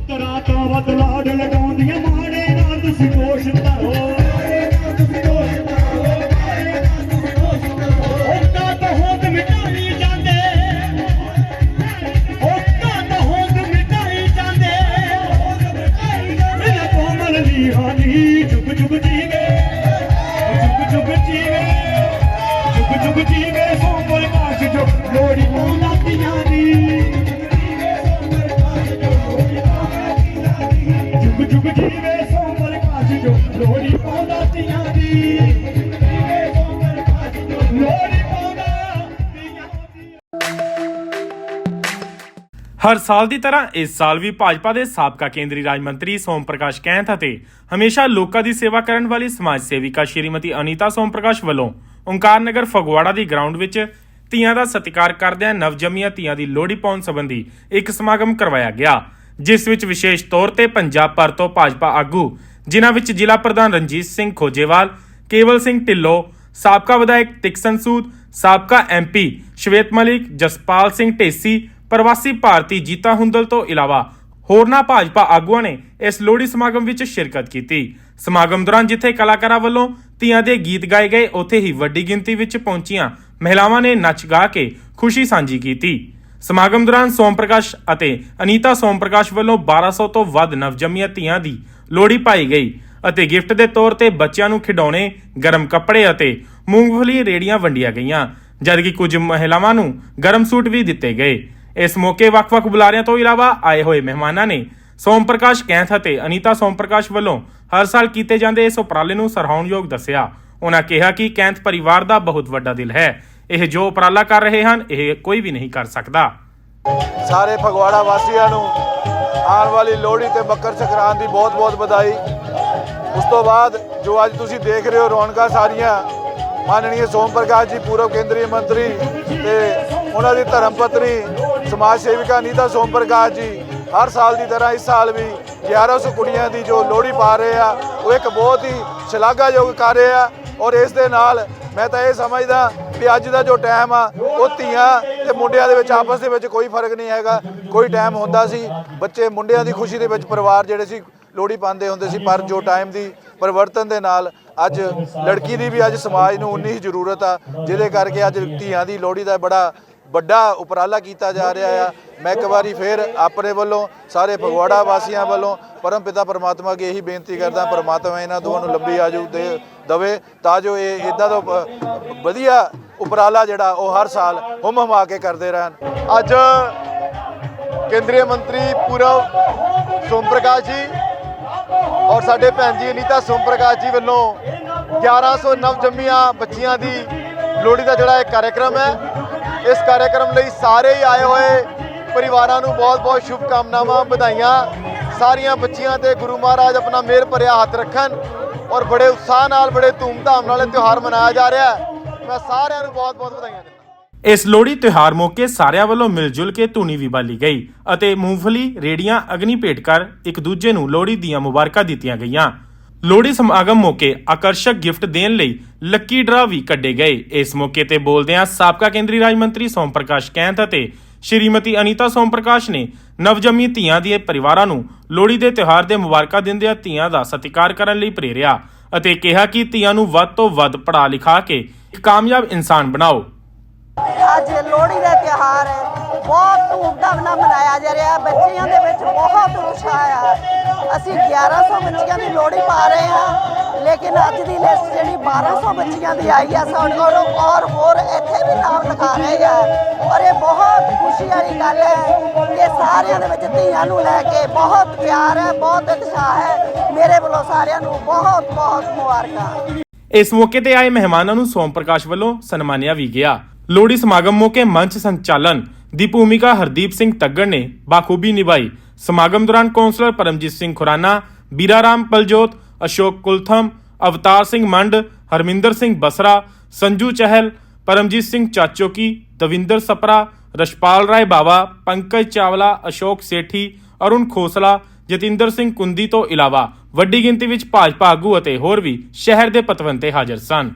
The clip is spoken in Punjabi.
ਪੁੱਤਰਾਂ ਤੋਂ ਵੱਧ ਲਾਡ ਲਗਾਉਂਦੀਆਂ। ਮਾੜੇ ਨਾਲ ਤੁਸੀਂ ਦੋਸ਼ ਧਰੋ ਉਹਨਾਂ ਤੋਂ ਹੋਂਦ ਹਰ ਸਾਲ ਦੀ ਤਰ੍ਹਾਂ ਇਸ ਸਾਲ ਵੀ ਭਾਜਪਾ ਦੇ ਸਾਬਕਾ ਕੇਂਦਰੀ ਰਾਜ ਮੰਤਰੀ ਸੋਮ ਪ੍ਰਕਾਸ਼ ਕੈਂਥ ਅਤੇ ਹਮੇਸ਼ਾ ਲੋਕਾਂ ਦੀ ਸੇਵਾ ਕਰਨ ਵਾਲੀ ਸਮਾਜ ਸੇਵਿਕਾ ਸ਼੍ਰੀਮਤੀ ਅਨੀਤਾ ਸੋਮ ਪ੍ਰਕਾਸ਼ ਵੱਲੋਂ ਓਂਕਾਰ ਨਗਰ ਫਗਵਾੜਾ ਦੀ ਗਰਾਊਂਡ ਵਿੱਚ ਧੀਆਂ ਦਾ ਸਤਿਕਾਰ ਕਰਦਿਆਂ ਨਵਜੰਮੀਆਂ ਧੀਆਂ ਦੀ ਲੋਹੜੀ ਪਾਉਣ ਸੰਬੰਧੀ ਇੱਕ ਸਮਾਗਮ ਕਰਵਾਇਆ ਗਿਆ, ਜਿਸ ਵਿੱਚ ਵਿਸ਼ੇਸ਼ ਤੌਰ ਤੇ ਪੰਜਾਬ ਭਰ ਤੋਂ ਭਾਜਪਾ ਆਗੂ, ਜਿਨ੍ਹਾਂ ਵਿੱਚ ਜ਼ਿਲ੍ਹਾ ਪ੍ਰਧਾਨ ਰਣਜੀਤ ਸਿੰਘ ਖੋਜੇਵਾਲ, ਕੇਵਲ ਸਿੰਘ ਢਿੱਲੋਂ, ਸਾਬਕਾ ਵਿਧਾਇਕ ਤਿਕਸਨ ਸੂਦ, ਸਾਬਕਾ ਐਮਪੀ ਸ਼ਵੇਤ ਮਲਿਕ, ਜਸਪਾਲ ਸਿੰਘ ਢੇਸੀ ਪ੍ਰਵਾਸੀ ਭਾਰਤੀ ਜੀਤਾ ਹੁੰਦਲ ਤੋਂ ਇਲਾਵਾ ਹੋਰਨਾਂ ਭਾਜਪਾ ਆਗੂਆਂ ਨੇ ਇਸ ਲੋਹੜੀ ਸਮਾਗਮ ਵਿੱਚ ਸ਼ਿਰਕਤ ਕੀਤੀ। ਸਮਾਗਮ ਦੌਰਾਨ ਜਿੱਥੇ ਕਲਾਕਾਰਾਂ ਵੱਲੋਂ ਧੀਆਂ ਦੇ ਗੀਤ ਗਾਏ ਗਏ, ਉੱਥੇ ਹੀ ਵੱਡੀ ਗਿਣਤੀ ਵਿੱਚ ਪਹੁੰਚੀਆਂ ਮਹਿਲਾਵਾਂ ਨੇ ਨੱਚ ਗਾ ਕੇ ਖੁਸ਼ੀ ਸਾਂਝੀ ਕੀਤੀ। ਸਮਾਗਮ ਦੌਰਾਨ ਸੋਮ ਪ੍ਰਕਾਸ਼ ਅਤੇ ਅਨੀਤਾ ਸੋਮ ਪ੍ਰਕਾਸ਼ ਵੱਲੋਂ 1200 ਤੋਂ ਵੱਧ ਨਵਜੰਮੀਆਂ ਧੀਆਂ ਦੀ ਲੋਹੜੀ ਪਾਈ ਗਈ ਅਤੇ ਗਿਫਟ ਦੇ ਤੌਰ ਤੇ ਬੱਚਿਆਂ ਨੂੰ ਖਿਡੌਣੇ, ਗਰਮ ਕੱਪੜੇ ਅਤੇ ਮੂੰਗਫਲੀ ਰੇੜੀਆਂ ਵੰਡੀਆਂ ਗਈਆਂ, ਜਦਕਿ ਕੁਝ ਮਹਿਲਾਵਾਂ ਨੂੰ ਗਰਮ ਸੂਟ ਵੀ ਦਿੱਤੇ ਗਏ। ਇਸ ਮੌਕੇ ਵੱਖ-ਵੱਖ ਬੁਲਾਰਿਆਂ ਤੋਂ ਇਲਾਵਾ ਆਏ ਹੋਏ ਮਹਿਮਾਨਾਂ ਨੇ ਸੋਮ ਪ੍ਰਕਾਸ਼ ਕੈਂਥ ਅਤੇ ਅਨੀਤਾ ਸੋਮ ਪ੍ਰਕਾਸ਼ ਵੱਲੋਂ ਹਰ ਸਾਲ ਕੀਤੇ ਜਾਂਦੇ ਇਸ ਉਪਰਾਲੇ ਨੂੰ ਸਰਾਹਣਯੋਗ ਦੱਸਿਆ। ਉਹਨਾਂ ਕਿਹਾ ਕਿ ਕੈਂਥ ਪਰਿਵਾਰ ਦਾ ਬਹੁਤ ਵੱਡਾ ਦਿਲ ਹੈ। ਇਹ ਜੋ ਉਪਰਾਲਾ ਕਰ ਰਹੇ ਹਨ, ਇਹ ਕੋਈ ਵੀ ਨਹੀਂ ਕਰ ਸਕਦਾ। ਸਾਰੇ ਫਗਵਾੜਾ ਵਾਸੀਆਂ ਨੂੰ ਆਉਣ ਵਾਲੀ ਲੋਹੜੀ ਤੇ ਮੱਕਰ ਸੰਕਰਾਂਤ ਦੀ ਬਹੁਤ-ਬਹੁਤ ਵਧਾਈ। ਉਸ ਤੋਂ ਬਾਅਦ ਜੋ ਅੱਜ ਤੁਸੀਂ ਦੇਖ ਰਹੇ ਹੋ ਰੌਣਕਾਂ ਸਾਰੀਆਂ ਮਾਨਨੀय ਸੋਮ ਪ੍ਰਕਾਸ਼ ਜੀ, ਪੂਰਵ ਕੇਂਦਰੀ ਮੰਤਰੀ ਤੇ ਉਹਨਾਂ ਦੀ ਧਰਮ ਪਤਨੀ ਸਮਾਜ ਸੇਵਿਕਾ ਨੀਤਾ ਸੋਮ ਪ੍ਰਕਾਸ਼ ਜੀ ਹਰ ਸਾਲ ਦੀ ਤਰ੍ਹਾਂ ਇਸ ਸਾਲ ਵੀ 1100 ਕੁੜੀਆਂ ਦੀ ਜੋ ਲੋਹੜੀ ਪਾ ਰਹੇ ਆ, ਉਹ ਇੱਕ ਬਹੁਤ ਹੀ ਸ਼ਲਾਘਾਯੋਗ ਕਰ ਰਹੇ ਆ ਔਰ ਇਸ ਦੇ ਨਾਲ ਮੈਂ ਤਾਂ ਇਹ ਸਮਝਦਾ ਵੀ ਅੱਜ ਦਾ ਜੋ ਟਾਈਮ ਆ, ਉਹ ਧੀਆਂ ਤੇ ਮੁੰਡਿਆਂ ਦੇ ਵਿੱਚ ਆਪਸ ਦੇ ਵਿੱਚ ਕੋਈ ਫ਼ਰਕ ਨਹੀਂ ਹੈਗਾ, ਕੋਈ ਟਾਈਮ ਹੁੰਦਾ ਸੀ, ਬੱਚੇ ਮੁੰਡਿਆਂ ਦੀ ਖੁਸ਼ੀ ਦੇ ਵਿੱਚ ਪਰਿਵਾਰ ਜਿਹੜੇ ਸੀ ਲੋਹੜੀ ਪਾਉਂਦੇ ਹੁੰਦੇ ਸੀ, ਪਰ ਜੋ ਟਾਈਮ ਦੀ ਪਰਿਵਰਤਨ ਦੇ ਨਾਲ ਅੱਜ ਲੜਕੀ ਦੀ ਵੀ ਅੱਜ ਸਮਾਜ ਨੂੰ ਉਨੀ ਹੀ ਜ਼ਰੂਰਤ ਆ, ਜਿਹਦੇ ਕਰਕੇ ਅੱਜ ਧੀਆਂ ਦੀ ਲੋਹੜੀ ਦਾ ਬੜਾ ਵੱਡਾ ਉਪਰਾਲਾ ਕੀਤਾ ਜਾ ਰਿਹਾ ਆ। ਮੈਂ ਇੱਕ ਵਾਰੀ ਫੇਰ ਆਪਣੇ ਵੱਲੋਂ, ਸਾਰੇ ਫਗਵਾੜਾ ਵਾਸੀਆਂ ਵੱਲੋਂ ਪਰਮ ਪਿਤਾ ਪਰਮਾਤਮਾ ਅੱਗੇ ਇਹੀ ਬੇਨਤੀ ਕਰਦਾ, ਪਰਮਾਤਮਾ ਇਹਨਾਂ ਦੋਵਾਂ ਨੂੰ ਲੰਬੀ ਆਜੂ ਦੇ ਦਵੇ ਤਾਂ ਜੋ ਇਹ ਇਦਾਂ ਦਾ ਵਧੀਆ ਉਪਰਾਲਾ ਜਿਹੜਾ ਉਹ ਹਰ ਸਾਲ ਹੁਮ ਹੁਮਾ ਕੇ ਕਰਦੇ ਰਹਿਣ। ਅੱਜ ਕੇਂਦਰੀ ਮੰਤਰੀ ਪੂਰਵ ਸੋਮ ਪ੍ਰਕਾਸ਼ ਜੀ ਔਰ ਸਾਡੇ ਭੈਣ ਜੀ ਅਨੀਤਾ ਸੋਮ ਪ੍ਰਕਾਸ਼ ਜੀ ਵੱਲੋਂ 1100 ਨਵਜੰਮੀਆਂ ਬੱਚੀਆਂ ਦੀ ਲੋਹੜੀ ਦਾ ਜਿਹੜਾ ਇਹ ਕਾਰਜਕ੍ਰਮ ਹੈ ਇਸ ਕਾਰਜਕ੍ਰਮ ਲਈ ਸਾਰੇ ਹੀ ਆਏ ਹੋਏ ਪਰਿਵਾਰਾਂ ਨੂੰ ਬਹੁਤ-ਬਹੁਤ ਸ਼ੁਭ ਕਾਮਨਾਵਾਂ ਵਧਾਈਆਂ। ਸਾਰੀਆਂ ਬੱਚੀਆਂ ਤੇ ਗੁਰੂ ਮਹਾਰਾਜ ਆਪਣਾ ਮਿਹਰ ਭਰਿਆ ਹੱਥ ਰੱਖਣ ਔਰ ਬੜੇ ਉਤਸ਼ਾਹ ਨਾਲ, ਬੜੇ ਧੂਮਧਾਮ ਨਾਲ ਇਹ ਤਿਉਹਾਰ ਮਨਾਇਆ ਜਾ ਰਿਹਾ ਹੈ। ਮੈਂ ਸਾਰਿਆਂ ਨੂੰ ਬਹੁਤ-ਬਹੁਤ ਵਧਾਈਆਂ ਦਿੰਦਾ ਇਸ ਲੋਹੜੀ ਤਿਉਹਾਰ ਮੌਕੇ ਸਾਰਿਆਂ ਵੱਲੋਂ ਮਿਲ ਜੁਲ ਕੇ ਧੂਣੀ ਵੀ ਬਾਲੀ ਗਈ ਅਤੇ ਮੂੰਗਫਲੀ, ਰੇੜੀਆਂ, ਅਗਨੀ ਭੇਟ ਕਰ ਇੱਕ ਦੂਜੇ ਨੂੰ ਲੋਹੜੀ ਦੀਆਂ ਮੁਬਾਰਕਾਂ ਦਿੱਤੀਆਂ ਗਈਆਂ। ਲੋਹੜੀ ਸਮਾਗਮ ਮੌਕੇ ਆਕਰਸ਼ਕ ਗਿਫਟ ਦੇਣ ਲਈ ਲੱਕੀ ਡਰਾ ਵੀ ਕੱਢੇ ਗਏ। ਇਸ ਮੌਕੇ ਤੇ ਬੋਲਦਿਆਂ ਸਾਬਕਾ ਕੇਂਦਰੀ ਰਾਜ ਮੰਤਰੀ ਸੋਮ ਪ੍ਰਕਾਸ਼ ਕੈਂਥ ਅਤੇ ਸ਼੍ਰੀਮਤੀ ਅਨੀਤਾ ਸੋਮ ਪ੍ਰਕਾਸ਼ ਨੇ ਨਵਜੰਮੀ ਧੀਆਂ ਦੇ ਪਰਿਵਾਰਾਂ ਨੂੰ ਲੋਹੜੀ ਦੇ ਤਿਉਹਾਰ ਦੇ ਮੁਬਾਰਕਾਂ ਦਿੰਦਿਆਂ ਧੀਆਂ ਦਾ ਸਤਿਕਾਰ ਕਰਨ ਲਈ ਪ੍ਰੇਰਿਆ ਅਤੇ ਕਿਹਾ ਕਿ ਧੀਆਂ ਨੂੰ ਵੱਧ ਤੋਂ ਵੱਧ ਪੜ੍ਹਾ ਲਿਖਾ ਕੇ ਇੱਕ ਕਾਮਯਾਬ ਇਨਸਾਨ ਬਣਾਓ। ਅੱਜ ਲੋਹੜੀ ਦਾ ਤਿਉਹਾਰ ਹੈ। ਬਹੁਤ ਧੂਮਧਾਮ ਨਾਲ ਮਨਾਇਆ ਜਾ ਰਿਹਾ। ਬੱਚਿਆਂ ਦੇ ਵਿੱਚ ਬਹੁਤ ਉਤਸ਼ਾਹ ਆ ਅਸੀਂ 1100 ਬੱਚੀਆਂ ਦੀ ਲੋਹੜੀ ਪਾ ਰਹੇ ਹਾਂ। ਲੇਕਿਨ ਅੱਜ ਦੀ ਲਿਸਟ ਜਿਹੜੀ 1200 ਬੱਚੀਆਂ ਦੀ ਆਈ ਆ, ਸਾਡੇ ਕੋਲ ਔਰ ਹੋਰ ਇੱਥੇ ਵੀ ਨਾਮ ਲਿਖਾ ਰਹੇ ਆ। ਔਰ ਇਹ ਬਹੁਤ ਖੁਸ਼ੀ ਵਾਲੀ ਗੱਲ ਹੈ ਕਿ ਸਾਰਿਆਂ ਦੇ ਵਿੱਚ ਧੀਆਂ ਨੂੰ ਲੈ ਕੇ ਬਹੁਤ ਪਿਆਰ ਹੈ, ਬਹੁਤ ਉਤਸ਼ਾਹ ਹੈ। ਮੇਰੇ ਵੱਲੋਂ ਸਾਰਿਆਂ ਨੂੰ ਬਹੁਤ ਬਹੁਤ ਮੁਬਾਰਕਾਂ। ਇਸ ਮੌਕੇ ਤੇ ਆਏ ਮਹਿਮਾਨਾਂ ਨੂੰ ਸੋਮ ਪ੍ਰਕਾਸ਼ ਵੱਲੋਂ ਸਨਮਾਨਿਆ ਵੀ ਗਿਆ। ਲੋਹੜੀ ਸਮਾਗਮ ਮੌਕੇ ਮੰਚ ਸੰਚਾਲਨ ਦੀ ਭੂਮਿਕਾ ਹਰਦੀਪ ਸਿੰਘ ਤੱਗੜ ਨੇ ਬਾਖੂਬੀ ਨਿਭਾਈ। ਸਮਾਗਮ ਦੌਰਾਨ ਕੌਂਸਲਰ ਪਰਮਜੀਤ ਸਿੰਘ ਖੁਰਾਨਾ, ਬੀਰਾਰਾਮ ਪਲਜੋਤ, ਅਸ਼ੋਕ ਕੁਲਥਮ, ਅਵਤਾਰ ਸਿੰਘ ਮੰਡ, ਹਰਮਿੰਦਰ ਸਿੰਘ ਬਸਰਾ, ਸੰਜੂ ਚਹਿਲ, ਪਰਮਜੀਤ ਸਿੰਘ ਚਾਚੋਕੀ, ਦਵਿੰਦਰ ਸਪਰਾ ਰਸ਼ਪਾਲ ਰਾਏ ਬਾਵਾ, ਪੰਕਜ ਚਾਵਲਾ, ਅਸ਼ੋਕ ਸੇਠੀ, ਅਰੁਣ ਖੋਸਲਾ, ਜਤਿੰਦਰ ਸਿੰਘ ਕੁੰਦੀ ਤੋਂ ਇਲਾਵਾ ਵੱਡੀ ਗਿਣਤੀ ਵਿੱਚ ਭਾਜਪਾ ਆਗੂ ਅਤੇ ਹੋਰ ਵੀ ਸ਼ਹਿਰ ਦੇ ਪਤਵੰਤੇ ਹਾਜ਼ਰ ਸਨ।